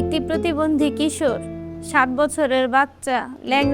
একটি প্রতিবন্ধী কিশোর সাত বছরের বাচ্চা ল্যাং